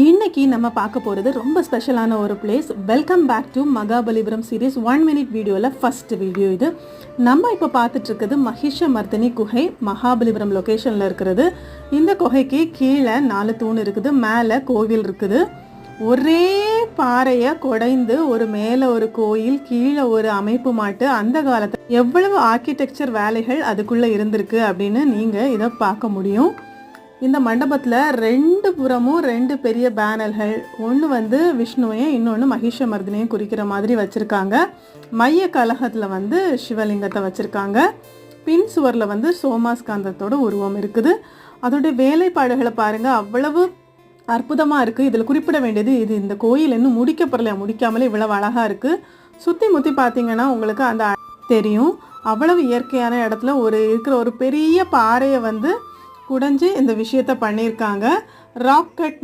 இன்னைக்கு நம்ம பார்க்க போகிறது ரொம்ப ஸ்பெஷலான ஒரு place welcome back to Mahabalipuram series one minute வீடியோவில் ஃபஸ்ட்டு வீடியோ இது. நம்ம இப்போ பார்த்துட்ருக்குது மகிஷ மர்தினி குகை மகாபலிபுரம் லொக்கேஷனில் இருக்கிறது. இந்த குகைக்கு கீழே நாலு தூண் இருக்குது மேலே கோவில் இருக்குது. ஒரே பாறையை குடைந்து ஒரு மேலே ஒரு கோயில் கீழே ஒரு அமைப்பு மாட்டு அந்த காலத்தில் எவ்வளவு ஆர்கிடெக்சர் வேலைகள் அதுக்குள்ளே இருந்திருக்கு அப்படின்னு நீங்கள் இதை பார்க்க முடியும். இந்த மண்டபத்தில் ரெண்டு புறமும் ரெண்டு பெரிய பேனல்கள். ஒன்று வந்து விஷ்ணுவையும் இன்னொன்று மகிஷமர்தினையும் குறிக்கிற மாதிரி வச்சுருக்காங்க. மைய கலகத்தில் வந்து சிவலிங்கத்தை வச்சுருக்காங்க. பின் சுவரில் வந்து சோமாஸ்காந்தத்தோட உருவம் இருக்குது. அதோடைய வேலைப்பாடுகளை பாருங்கள் அவ்வளவு அற்புதமாக இருக்குது இதில் குறிப்பிட வேண்டியது இது இந்த கோயில் இன்னும் முடிக்கப்படலை. முடிக்காமலே இவ்வளவு அழகாக இருக்குது சுற்றி முற்றி பார்த்தீங்கன்னா உங்களுக்கு அந்த தெரியும். அவ்வளவு இயற்கையான இடத்துல ஒரு இருக்கிற ஒரு பெரிய பாறையை வந்து குடைஞ்சு இந்த விஷயத்த பண்ணியிருக்காங்க. ராக்கெட்